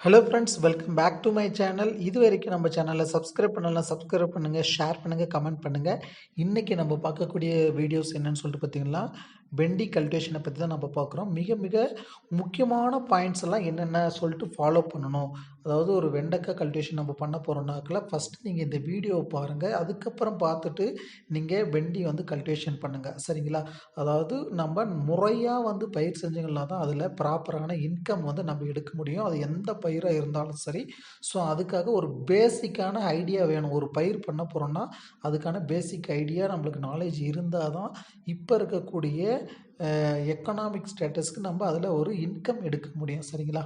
Hello friends welcome back to my channel இது வரைக்கும் நம்ம சேனலில் சப்ஸ்கிரைப் பண்ணலாம் சப்ஸ்கிரைப் பண்ணுங்கள் ஷேர் பண்ணுங்கள் கமெண்ட் பண்ணுங்கள் இன்றைக்கி நம்ம பார்க்கக்கூடிய வீடியோஸ் என்னன்னு சொல்லிட்டு பார்த்தீங்கன்னா பெண்டி கல்டிவேஷனை பற்றி தான் நம்ம பார்க்குறோம். மிக மிக முக்கியமான பாயிண்ட்ஸ் எல்லாம் என்னென்ன சொல்லிட்டு ஃபாலோ பண்ணணும். அதாவது ஒரு வெண்டைக்காய் கல்டிவேஷன் நம்ம பண்ண போகிறோம்னாக்கில் ஃபஸ்ட்டு நீங்கள் இந்த வீடியோவை பாருங்கள் அதுக்கப்புறம் பார்த்துட்டு நீங்கள் வெண்டி வந்து கல்டிவேஷன் பண்ணுங்கள் சரிங்களா? அதாவது நம்ம முறையாக வந்து பயிர் செஞ்சீங்கன்னா தான் அதில் ப்ராப்பரான இன்கம் வந்து நம்ம எடுக்க முடியும். அது எந்த பயிராக இருந்தாலும் சரி. ஸோ அதுக்காக ஒரு பேசிக்கான ஐடியா வேணும். ஒரு பயிர் பண்ண போகிறோன்னா அதுக்கான பேசிக் ஐடியா நம்மளுக்கு நாலேஜ் இருந்தால் தான் இப்போ இருக்கக்கூடிய எக்கனாமிக் ஸ்டேட்டஸ்க்கு நம்ம அதில் ஒரு இன்கம் எடுக்க முடியும். சரிங்களா?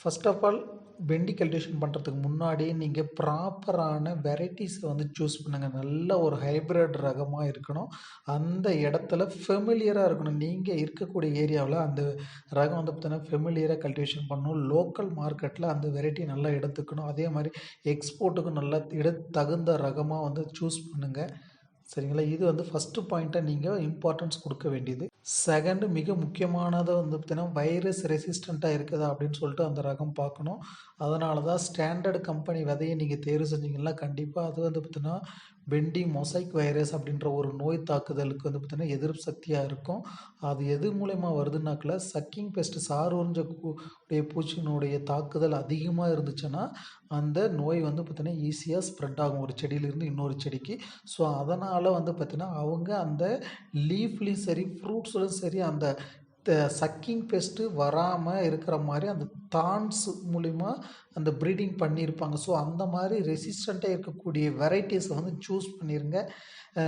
ஃபர்ஸ்ட் ஆஃப் ஆல் வெண்டி கல்டிவேஷன் பண்ணுறதுக்கு முன்னாடி நீங்கள் ப்ராப்பரான வெரைட்டிஸை வந்து சூஸ் பண்ணுங்கள் நல்ல ஒரு ஹைப்ரிட் ரகமாக இருக்கணும். அந்த இடத்துல ஃபெமிலியராக இருக்கணும். நீங்கள் இருக்கக்கூடிய ஏரியாவில் அந்த ரகம் வந்து பார்த்தீங்கன்னா ஃபெமிலியராக கல்டிவேஷன் பண்ணணும். லோக்கல் மார்க்கெட்டில் அந்த வெரைட்டி நல்லா எடுத்துக்கணும். அதே மாதிரி எக்ஸ்போர்ட்டுக்கு நல்லா இட தகுந்த ரகமாக வந்து சூஸ் பண்ணுங்கள் சரிங்களா? இது வந்து ஃபஸ்ட்டு பாயிண்ட்டாக நீங்கள் இம்பார்ட்டன்ஸ் கொடுக்க வேண்டியது. செகண்டு மிக முக்கியமானது வந்து பார்த்தீங்கன்னா வைரஸ் ரெசிஸ்டண்ட்டாக இருக்குதா அப்படின்னு சொல்லிட்டு அந்த ரகம் பார்க்கணும். அதனால தான் ஸ்டாண்டர்ட் கம்பெனி விதையை நீங்கள் தேர்வு செஞ்சீங்கன்னா கண்டிப்பாக அது வந்து பார்த்தீங்கன்னா பெண்டி மொசைக் வைரஸ் அப்படின்ற ஒரு நோய் தாக்குதலுக்கு வந்து பார்த்திங்கன்னா எதிர்ப்பு சக்தியாக இருக்கும். அது எது மூலயமா வருதுனாக்கில் சக்கிங் பெஸ்ட்டு சார் உறிஞ்ச கூடிய பூச்சியினுடைய தாக்குதல் அதிகமாக இருந்துச்சுன்னா அந்த நோய் வந்து பார்த்திங்கன்னா ஈஸியாக ஸ்ப்ரெட் ஆகும். ஒரு செடியிலேருந்து இன்னொரு செடிக்கு. ஸோ அதனால் வந்து பார்த்திங்கன்னா அவங்க அந்த லீஃப்லேயும் சரி ஃப்ரூட்ஸ்லையும் சரி அந்த சக்கிங் பெஸ்ட்டு வராமல் இருக்கிற மாதிரி அந்த தான்ஸ் மூலிமா அந்த ப்ரீடிங் பண்ணியிருப்பாங்க. ஸோ அந்த மாதிரி ரெசிஸ்டண்ட்டாக இருக்கக்கூடிய வெரைட்டிஸை வந்து சூஸ் பண்ணிடுங்க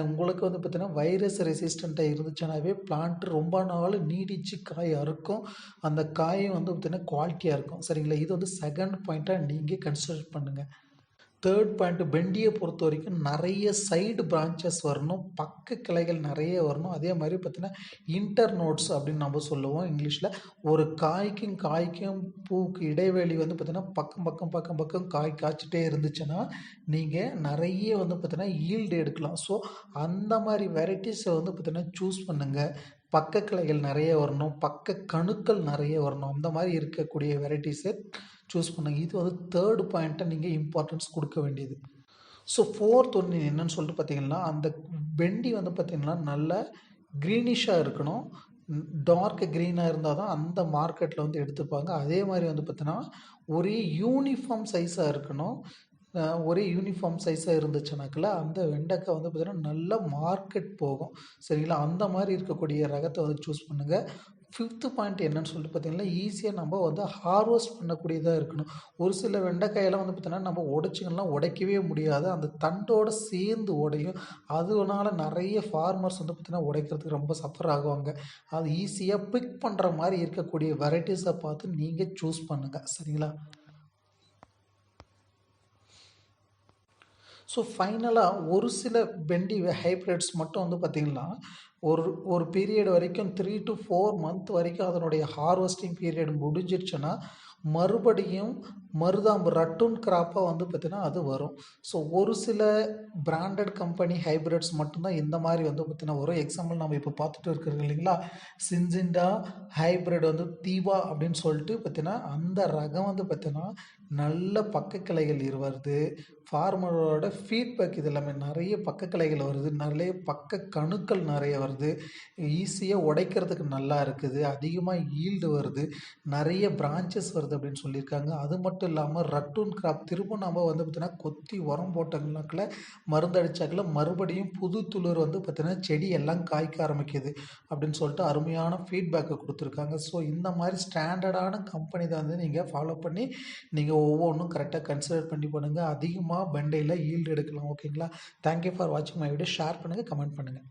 உங்களுக்கு வந்து பார்த்திங்கன்னா வைரஸ் ரெசிஸ்டண்ட்டாக இருந்துச்சுனாவே பிளான்ட் ரொம்ப நாள் நீடித்து காய் அறுக்கும். அந்த காயும் வந்து பார்த்திங்கன்னா குவாலிட்டியாக இருக்கும். சரிங்களா? இது வந்து செகண்ட் பாயிண்ட்டாக நீங்கள் கன்சிடர் பண்ணுங்கள் தேர்ட் பாயிண்ட் பெண்டியை பொறுத்த வரைக்கும் நிறைய சைடு பிரான்ச்சஸ் வரணும். பக்க கிளைகள் நிறைய வரணும். அதே மாதிரி பார்த்தீங்கன்னா இன்டர் நோட்ஸ் அப்படின்னு நம்ம சொல்லுவோம் இங்கிலீஷில். ஒரு காய்க்கும் காய்க்கும் பூக்கு இடைவெளி வந்து பார்த்திங்கன்னா பக்கம் பக்கம் பக்கம் பக்கம் காய் காய்ச்சிட்டே இருந்துச்சுன்னா நீங்கள் நிறைய வந்து பார்த்திங்கன்னா ஈல்டு எடுக்கலாம். ஸோ அந்த மாதிரி வெரைட்டிஸை வந்து பார்த்திங்கன்னா சூஸ் பண்ணுங்கள் பக்க கிளைகள் நிறைய வரணும் பக்க கணுக்கள் நிறைய வரணும். அந்த மாதிரி இருக்கக்கூடிய வெரைட்டிஸை சூஸ் பண்ணுங்க. இது வந்து தேர்டு பாயிண்ட்டை நீங்கள் இம்பார்ட்டன்ஸ் கொடுக்க வேண்டியது. ஸோ ஃபோர்த் ஒன்று என்னன்னு சொல்லிட்டு பார்த்தீங்கன்னா அந்த பெண்டி வந்து பார்த்திங்கன்னா நல்ல க்ரீனிஷாக இருக்கணும். டார்க் க்ரீனாக இருந்தால் தான் அந்த மார்க்கெட்டில் வந்து எடுத்துப்பாங்க. அதே மாதிரி வந்து பார்த்தீங்கன்னா ஒரே யூனிஃபார்ம் சைஸாக இருக்கணும். ஒரே யூனிஃபார்ம் சைஸாக இருந்துச்சுனாக்கில் அந்த வெண்டைக்காய் வந்து பார்த்திங்கன்னா நல்ல மார்க்கெட் போகும். சரிங்களா? அந்த மாதிரி இருக்கக்கூடிய ரகத்தை வந்து சூஸ் பண்ணுங்கள் ஃபிஃப்த்து பாயிண்ட் என்னன்னு சொல்லிட்டு பார்த்தீங்கன்னா ஈஸியாக நம்ம வந்து ஹார்வெஸ்ட் பண்ணக்கூடியதாக இருக்கணும். ஒரு சில வெண்டைக்காயெல்லாம் வந்து பார்த்திங்கன்னா நம்ம உடைச்சிங்கன்னா உடைக்கவே முடியாது. அந்த தண்டோடு சேர்ந்து உடையும். அதனால நிறைய ஃபார்மர்ஸ் வந்து பார்த்திங்கன்னா உடைக்கிறதுக்கு ரொம்ப சஃபர் ஆகுவாங்க. அது ஈஸியாக பிக் பண்ணுற மாதிரி இருக்கக்கூடிய வெரைட்டிஸை பார்த்து நீங்கள் சூஸ் பண்ணுங்கள் சரிங்களா? ஸோ ஃபைனலாக ஒரு சில பெண்டி ஹைப்ரிட்ஸ் மட்டும் வந்து பார்த்திங்கன்னா ஒரு ஒரு பீரியட் வரைக்கும் த்ரீ டு ஃபோர் மந்த் வரைக்கும் அதனுடைய ஹார்வெஸ்டிங் பீரியட் முடிஞ்சிடுச்சுன்னா மறுபடியும் மருதாம்பு ரட்டூன் கிராப்பாக வந்து பார்த்திங்கன்னா அது வரும். ஸோ ஒரு சில பிராண்டட் கம்பெனி ஹைப்ரிட்ஸ் மட்டும்தான் இந்த மாதிரி வந்து பார்த்திங்கன்னா வரும். எக்ஸாம்பிள் நம்ம இப்போ பார்த்துட்டு இருக்கிறது இல்லைங்களா? சின்சிண்டா ஹைப்ரிட் வந்து தீவா அப்படின்னு சொல்லிட்டு பார்த்திங்கன்னா அந்த ரகம் வந்து பார்த்திங்கன்னா நல்ல பக்க கிளைகள் வருது ஃபார்மரோட ஃபீட்பேக் இது எல்லாமே நிறைய பக்க வருது. நிறைய பக்க கணுக்கள் நிறைய வருது. ஈஸியாக உடைக்கிறதுக்கு நல்லா இருக்குது. அதிகமாக ஈல்டு வருது. நிறைய பிரான்ச்சஸ் வருது அப்படின்னு சொல்லியிருக்காங்க. அது மட்டும் இல்லாமல் ரட்டூன் கிராப் திரும்ப நம்ம வந்து பார்த்திங்கன்னா கொத்தி உரம் போட்டங்களாக்கில் மருந்து அடித்தாக்கில் மறுபடியும் புது துளிர் வந்து பார்த்திங்கன்னா செடி எல்லாம் காய்க்க ஆரம்பிக்குது அப்படின்னு சொல்லிட்டு அருமையான ஃபீட்பேக்கை கொடுத்துருக்காங்க. ஸோ இந்த மாதிரி ஸ்டாண்டர்டான கம்பெனி தான் வந்து நீங்கள் ஃபாலோ பண்ணி நீங்கள் ஒவ்வொன்றும் கரெக்டாக கன்சிடர் பண்ணி பண்ணுங்கள் அதிகமாக பெண்டையில் ஈல்டு எடுக்கலாம் ஓகேங்களா தேங்க்யூ ஃபார் வாட்சிங் மை வீடியோ ஷேர் பண்ணுங்கள் கமெண்ட் பண்ணுங்கள்